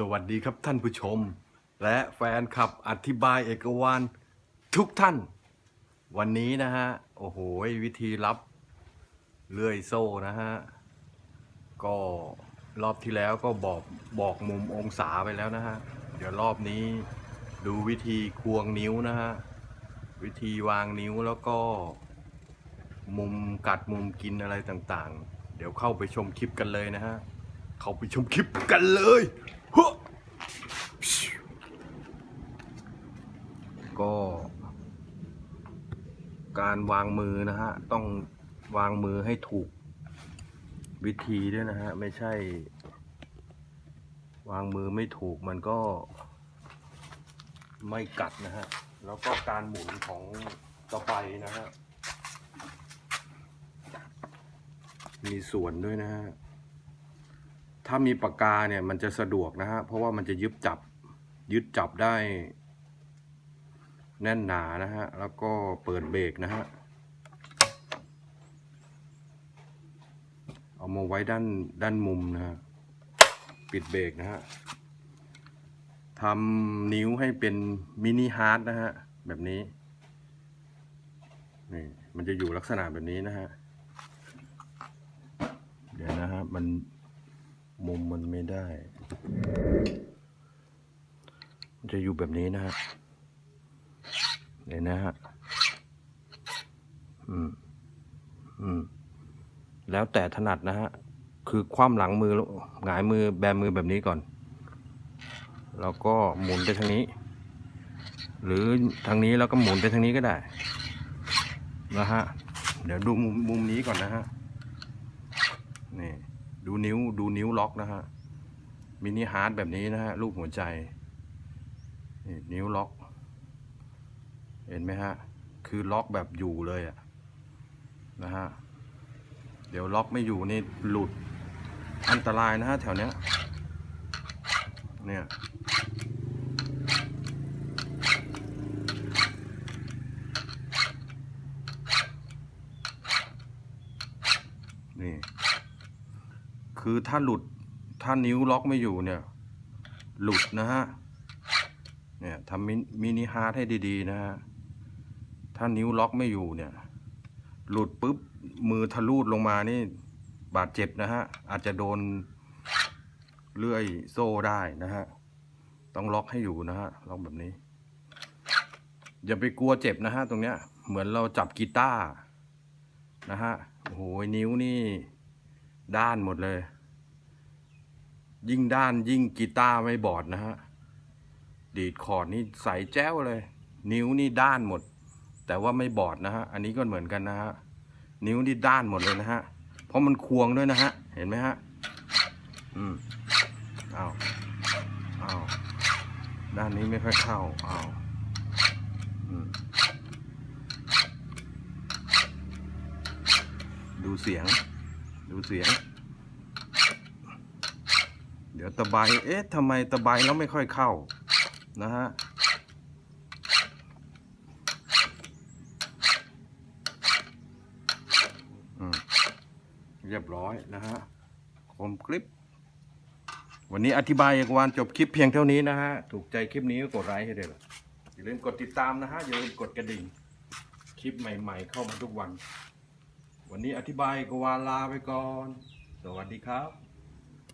สวัสดีครับท่านผู้ชม และแฟนคลับอธิบายเอกวานทุกท่าน วันนี้นะฮะ โอ้โห วิธีรับเลื่อยโซ่นะฮะ ก็รอบที่แล้วก็บอกบอกมุมองศาไปแล้วนะฮะ เดี๋ยวรอบนี้ดูวิธีควงนิ้วนะฮะ วิธีวางนิ้วแล้วก็ มุมกัดมุมกินอะไรต่างๆ เดี๋ยวเข้าไปชมคลิปกันเลยนะฮะ เข้าไปชมคลิปกันเลยฮะก็ การวางมือนะฮะ ต้องวางมือให้ถูกวิธีด้วยนะฮะ ไม่ใช่ วางมือไม่ถูกมันก็ไม่กัดนะฮะ แล้วก็การหมุนของตะไบนะฮะ มีส่วนด้วยนะฮะ ถ้ามีปากกาเนี่ยมันจะสะดวกนะฮะ เพราะว่ามันจะยึดจับยึดจับได้ แน่นหนานะฮะ แล้วก็เปิดเบรกนะฮะ เอามาไว้ด้านด้านมุมนะฮะ ปิดเบรกนะฮะทำนิ้วให้เป็นมินิฮาร์ดนะฮะ แบบนี้ นี่ มันจะอยู่ลักษณะแบบนี้นะฮะ เดี๋ยวนะฮะ มันมุมมันไม่ได้ จะอยู่แบบนี้นะฮะ เดี๋ยนะฮะอืมอืมแล้วแต่ถนัดนะฮะ คือคว่ำหลังมือล้วหงายมือแบมือแบบนี้ก่อน แล้วก็หมุนไปทางนี้ หรือทางนี้แล้วก็หมุนไปทางนี้ก็ได้นะฮะ เดี๋ยวดูมุมมุมนี้ก่อนนะฮะ นี่ ดูนิ้วดูนิ้วล็อกนะฮะมินิฮาร์ดแบบนี้นะฮะรูปหัวใจ นี่นิ้วล็อก เห็นไหมฮะ คือล็อกแบบอยู่เลยอะนะฮะ เดี๋ยวล็อกไม่อยู่นี่หลุดอันตรายนะฮะแถวเนี้ย เนี่ย นี่ คือถ้าหลุด ถ้านิ้วล็อกไม่อยู่เนี่ย หลุดนะฮะ เนี่ยทำมิมินิฮาร์ดให้ดี ๆ นะฮะ ถ้านิ้วล็อกไม่อยู่เนี่ย หลุดปุ๊บมือทะลุลงมานี่ บาดเจ็บนะฮะ อาจจะโดนเลื่อยโซ่ได้นะฮะ ต้องล็อกให้อยู่นะฮะ ล็อกแบบนี้ อย่าไปกลัวเจ็บนะฮะ ตรงเนี้ย เหมือนเราจับกีตาร์นะฮะ โอ้โห นิ้วนี่ด้านหมดเลย ยิ่งด้านยิ่งกีตาร์ไม่บอดนะฮะ ดีดคอร์ดนี่ใสแจ้วเลย นิ้วนี่ด้านหมด แต่ว่าไม่บอดนะฮะ อันนี้ก็เหมือนกันนะฮะ นิ้วนี่ด้านหมดเลยนะฮะ เพราะมันควงด้วยนะฮะ เห็นไหมฮะ อืมเอาเอาด้านนี้ไม่ค่อยเข้าเอาอืมดูเสียง ดูเสียง เดี๋ยวตะไบเอ๊ะทำไมตะไบแล้วไม่ค่อยเข้า นะฮะ เรียบร้อยนะฮะคมคลิป วันนี้อธิบายกวานจบคลิปเพียงเท่านี้นะฮะ ถูกใจคลิปนี้ก็กดไลค์ให้ด้วยล่ะอย่าลืมกดติดตามนะฮะ อย่าลืมกดกระดิ่ง คลิปใหม่ๆ เข้ามาทุกวัน วันนี้อธิบายกวานลาไปก่อน สวัสดีครับ